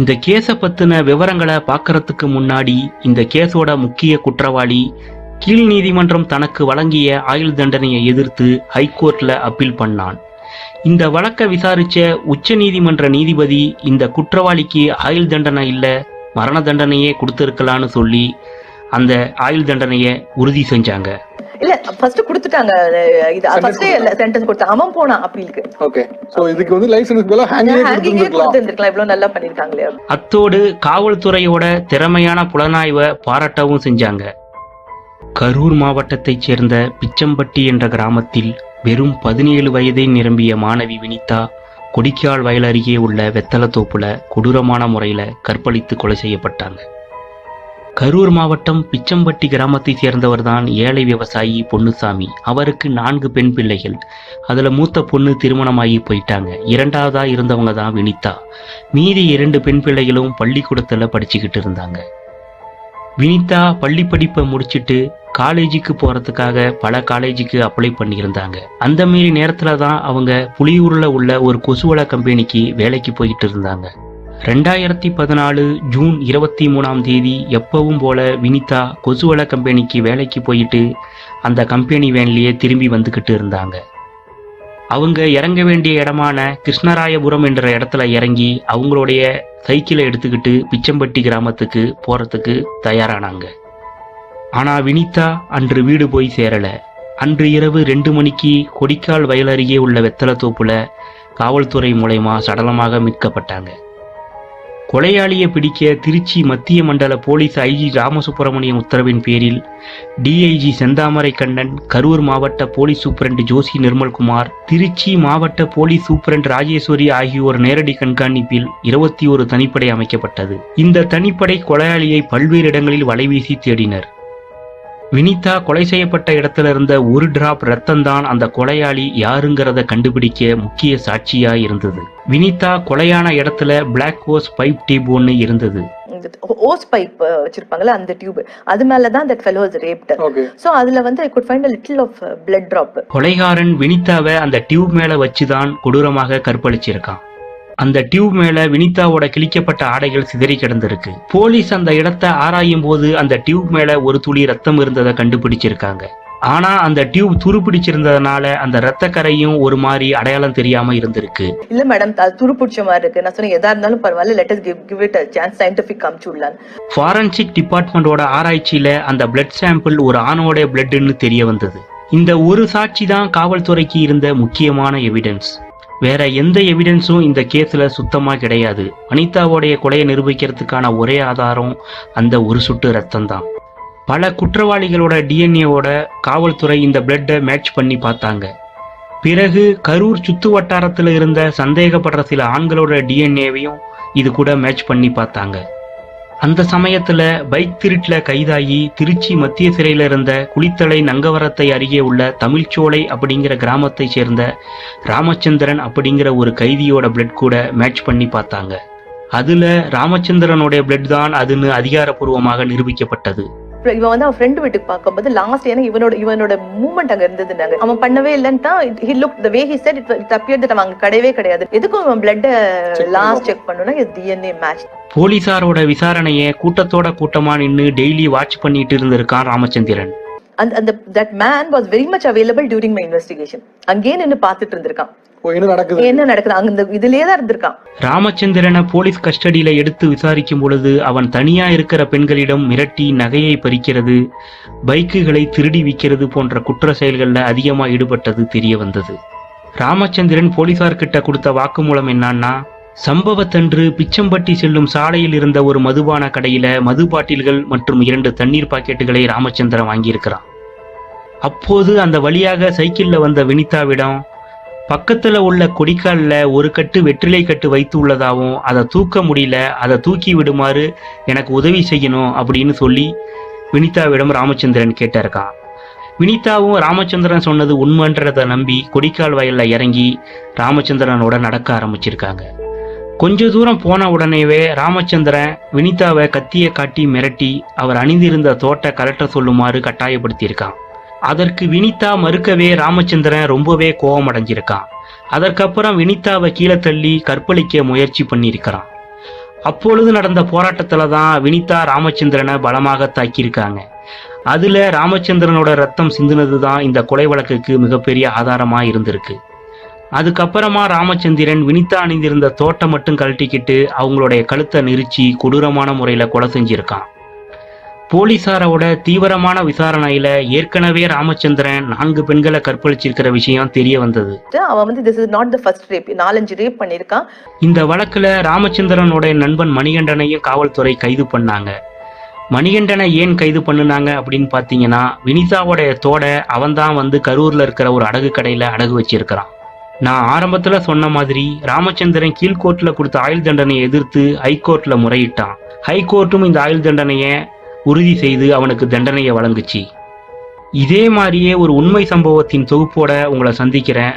இந்த கேஸை பத்தின விவரங்களை பார்க்கறதுக்கு முன்னாடி இந்த கேஸோட முக்கிய குற்றவாளி கீழ் நீதிமன்றம் தனக்கு வழங்கிய ஆயுள் தண்டனையை எதிர்த்து ஹைகோர்ட்ல அப்பீல் பண்ணான். இந்த வழக்கை விசாரிச்ச உச்ச நீதிமன்ற நீதிபதி இந்த குற்றவாளிக்கு ஆயுள் தண்டனை இல்ல மரண தண்டனையே கொடுத்திருக்கலான்னு சொல்லி அந்த ஆயுள் தண்டனையை உறுதி செஞ்சாங்க. இல்ல ஃபர்ஸ்ட் கொடுத்துட்டாங்க. இது Sentence ஃபர்ஸ்டே சென்டென்ஸ் கொடுத்தாங்க அவன் போனான் அப்பீலுக்கு ஓகே சோ இதுக்கு வந்து லைசன்ஸ் ஹேங்கிங்கே ஹேங்கிங்கே கொடுத்துருக்கலாம் இவ்வளவு நல்லா பண்ணிருக்காங்களே. அத்தோடு காவல்துறையோட திறமையான புலனாய்வை பாராட்டவும் செஞ்சாங்க. கரூர் மாவட்டத்தைச் சேர்ந்த பிச்சம்பட்டி என்ற கிராமத்தில் வெறும் பதினேழு வயதை நிரம்பிய மாணவி வினிதா கொடிக்கால் வயல் அருகே உள்ள வெத்தலத்தோப்புல கொடூரமான முறையில கற்பழித்து கொலை செய்யப்பட்டாங்க. கரூர் மாவட்டம் பிச்சம்பட்டி கிராமத்தை சேர்ந்தவர் தான் ஏழை விவசாயி பொன்னுசாமி. அவருக்கு நான்கு பெண் பிள்ளைகள். அதில் மூத்த பொண்ணு திருமணமாகி போயிட்டாங்க. இரண்டாவதா இருந்தவங்க தான் வினிதா. மீதி இரண்டு பெண் பிள்ளைகளும் பள்ளிக்கூடத்தில் படிச்சுக்கிட்டு இருந்தாங்க. வினிதா பள்ளி படிப்பை முடிச்சிட்டு காலேஜுக்கு போகிறதுக்காக பல காலேஜுக்கு அப்ளை பண்ணியிருந்தாங்க. அந்த மாரி நேரத்தில் தான் அவங்க புலியூரில் உள்ள ஒரு கொசுவள கம்பெனிக்கு வேலைக்கு போயிட்டு இருந்தாங்க. ரெண்டாயிரத்தி பதினாலு ஜூன் இருபத்தி மூணாம் தேதி எப்பவும் போல வினிதா கொசுவல கம்பெனிக்கு வேலைக்கு போயிட்டு அந்த கம்பெனி வேன்லேயே திரும்பி வந்துக்கிட்டு இருந்தாங்க. அவங்க இறங்க வேண்டிய இடமான கிருஷ்ணராயபுரம் என்ற இடத்துல இறங்கி அவங்களுடைய சைக்கிளை எடுத்துக்கிட்டு பிச்சம்பட்டி கிராமத்துக்கு போறதுக்கு தயாரானாங்க. ஆனால் வினிதா அன்று வீடு போய் சேரலை. அன்று இரவு ரெண்டு மணிக்கு கொடிக்கால் வயல் அருகே உள்ள வெத்தலத்தோப்புல காவல்துறை மூலயமா சடலமாக மீட்கப்பட்டாங்க. கொலையாளியை பிடிக்க திருச்சி மத்திய மண்டல போலீஸ் ஐஜி ராமசுப்பிரமணியம் உத்தரவின் பேரில் டிஐஜி செந்தாமரை கண்ணன் கரூர் மாவட்ட போலீஸ் சூப்பரண்ட் ஜோசி நிர்மல்குமார் திருச்சி மாவட்ட போலீஸ் சூப்பரண்ட் ராஜேஸ்வரி ஆகியோர் நேரடி கண்காணிப்பில் இருபத்தி ஒரு தனிப்படை அமைக்கப்பட்டது. இந்த தனிப்படை கொலையாளியை பல்வேறு இடங்களில் வலைவீசி தேடினர். வினிதா கொலை செய்யப்பட்ட இடத்துல இருந்த ஒரு டிராப் ரத்தம் தான் அந்த கொலையாளி யாருங்கிறத கண்டுபிடிக்க முக்கிய சாட்சியா இருந்தது. வினிதா கொலையான இடத்துல பிளாக் ஹோஸ் பைப் டியூப் ஒன்று இருந்தது. ஓஸ் பைப் வச்சிருப்பாங்கல்ல அந்த டியூப் அது மேலதான் that fellow is raped so அதுல வந்து I could find a little of blood drop கொலைகாரன் வினிதாவை அந்த டியூப் மேல வச்சுதான் கொடூரமாக கற்பழிச்சிருக்கான். அந்த டியூப் மேல வினிதாவோட கிழிக்கப்பட்ட ஆடைகள் சிதறி கிடந்திருக்கு. போலீஸ் அந்த இடத்தை ஆராயும் போது அந்த டியூப் மேல ஒரு துளி ரத்தம் இருந்ததை கண்டுபிடிச்சிருக்காங்க. ஆனா அந்த டியூப் துருப்பிடிச்சிருந்ததுனால அந்த ரத்த கரையும் ஒரு மாதிரி அடையாளம் தெரியாம இருந்திருக்கு. இல்ல மேடம் அது துரு பிடிச்ச மாதிரி இருக்கு. நான் சொன்னேன் எதா இருந்தாலும் பரவாயில்ல let us give give it chance scientific காமிச்சுடலாம் forensic டிபார்ட்மெண்டோட ஆராய்ச்சியில அந்த பிளட் சாம்பிள் ஒரு ஆணோட பிளட்னு தெரிய வந்தது. இந்த ஒரு சாட்சி தான் காவல்துறைக்கு இருந்த முக்கியமான எவிடன்ஸ் வேற எந்த எவிடன்ஸும் இந்த கேஸில் சுத்தமாக கிடையாது. அனிதாவோடைய கொலையை நிரூபிக்கிறதுக்கான ஒரே ஆதாரம் அந்த ஒரு சுட்டு ரத்தம் தான் பல குற்றவாளிகளோட டிஎன்ஏவோட காவல்துறை இந்த பிளட்டை மேட்ச் பண்ணி பார்த்தாங்க. பிறகு கரூர் சுத்து வட்டாரத்தில் இருந்த சந்தேகப்படுற சில ஆண்களோட டிஎன்ஏவையும் இது கூட மேட்ச் பண்ணி பார்த்தாங்க. அந்த சமயத்துல பைக் திருட்டுல கைதாகி திருச்சி மத்திய சிறையில இருந்த குளித்தலை நங்கவரத்தை அருகே உள்ள தமிழ்ச்சோலை அப்படிங்கிற கிராமத்தை சேர்ந்த ராமச்சந்திரன் அப்படிங்கிற ஒரு கைதியோட பிளட் கூட மேட்ச் பண்ணி பார்த்தாங்க. அதுல ராமச்சந்திரனுடைய பிளட் தான் அதுன்னு அதிகாரப்பூர்வமாக நிரூபிக்கப்பட்டது. இவன் வந்து அவன் ஃப்ரெண்டு வீட்டுக்கு பார்க்கும்போது லாஸ்ட் ஏன்னா இவனோட இவனோட மூவ்மெண்ட் அங்க இருந்ததுனாங்க அவன் பண்ணவே இல்லைன்னு தான் he look the way he set it it appear that அவன் அங்க கிடையவே கிடையாது. எதுக்கும் அவன் பிளட் லாஸ்ட் செக் பண்ணனும்னா இது டிஎன்ஏ மேட்ச் போலீசாரோட விசாரணையை கூட்டத்தோட கூட்டமா நின்னு டெய்லி வாட்ச் பண்ணிட்டு இருந்திருக்கான் ராமச்சந்திரன். அந்த அந்த that man was very much available during my investigation அங்கேயே நின்னு பார்த்துட்டு இருந்திருக்கான். என்ன நடக்குது? என்ன நடக்குது? அங்க இந்த இதுலயே தான் இருந்திருக்கான். ராமச்சந்திரனை போலீஸ் கஸ்டடியில எடுத்து விசாரிக்கும் பொழுது அவன் தனியா இருக்கிற பெண்களிடம் மிரட்டி நகையை பறிக்கிறது பைக்குகளை திருடி விற்கிறது போன்ற குற்ற செயல்கள்ல அதிகமா ஈடுபட்டது தெரிய வந்தது. ராமச்சந்திரன் போலீசார் கிட்ட கொடுத்த வாக்குமூலம் என்னன்னா சம்பவத்தன்று பிச்சம்பட்டி செல்லும் சாலையில் இருந்த ஒரு மதுபான கடையில மது பாட்டில்கள் மற்றும் இரண்டு தண்ணீர் பாக்கெட்டுகளை ராமச்சந்திரன் வாங்கியிருக்கிறான். அப்போது அந்த வழியாக சைக்கிள்ல வந்த வினிதாவிடம் பக்கத்துல உள்ள கொடிக்காலில் ஒரு கட்டு வெற்றிலை கட்டு வைத்து உள்ளதாகவும் அதை தூக்க முடியல அதை தூக்கி விடுமாறு எனக்கு உதவி செய்யணும் அப்படின்னு சொல்லி வினிதாவிடம் ராமச்சந்திரன் கேட்டிருக்கான் வினிதாவும் ராமச்சந்திரன் சொன்னது உண்மைன்றதை நம்பி கொடிக்கால் வயல்ல இறங்கி ராமச்சந்திரனோட நடக்க ஆரம்பிச்சிருக்காங்க. கொஞ்ச தூரம் போன உடனேவே ராமச்சந்திரன் வினிதாவை கத்தியை காட்டி மிரட்டி அவர் அணிந்திருந்த தோட்டை கலட்ட சொல்லுமாறு கட்டாயப்படுத்தியிருக்கான். அதற்கு வினிதா மறுக்கவே ராமச்சந்திரன் ரொம்பவே கோபமடைஞ்சிருக்கான் அதற்கப்புறம் வினிதாவை கீழே தள்ளி கற்பழிக்க முயற்சி பண்ணியிருக்கிறான். அப்பொழுது நடந்த போராட்டத்துல தான் வினிதா ராமச்சந்திரனை பலமாக தாக்கியிருக்காங்க. அதுல ராமச்சந்திரனோட ரத்தம் சிந்தினது தான் இந்த கொலை வழக்குக்கு மிகப்பெரிய ஆதாரமா இருந்திருக்கு. அதுக்கப்புறமா ராமச்சந்திரன் வினிதா அணிந்திருந்த தோட்டம் மட்டும் கழட்டிக்கிட்டு அவங்களுடைய கழுத்தை நெரிச்சி கொடூரமான முறையில கொலை செஞ்சிருக்கான். போலீசாரோட தீவிரமான விசாரணையில ஏற்கனவே ராமச்சந்திரன் நான்கு பெண்களை கற்பழிச்சிருக்கிற விஷயம் தெரிய வந்தது. அவன் வந்து this is not the first rape நாலஞ்சு ரேப் பண்ணியிருக்கான். இந்த வழக்குல ராமச்சந்திரனோட நண்பன் மணிகண்டனையும் காவல்துறை கைது பண்ணாங்க. மணிகண்டனை ஏன் கைது பண்ணுனாங்க அப்படின்னு பாத்தீங்கன்னா வினிதாவோட தோட அவன்தான் வந்து கரூர்ல இருக்கிற ஒரு அடகு கடையில அடகு வச்சிருக்கிறான். நான் ஆரம்பத்துல சொன்ன மாதிரி ராமச்சந்திரன் கீழ்கோர்ட்ல கொடுத்த ஆயுள் தண்டனையை எதிர்த்து ஹைகோர்ட்ல முறையிட்டான். ஹைகோர்ட்டும் இந்த ஆயுள் தண்டனையை உறுதி செய்து அவனுக்கு தண்டனையை வழங்குச்சு. இதே மாதிரியே ஒரு உண்மை சம்பவத்தின் தொகுப்போட உங்களை சந்திக்கிறேன்.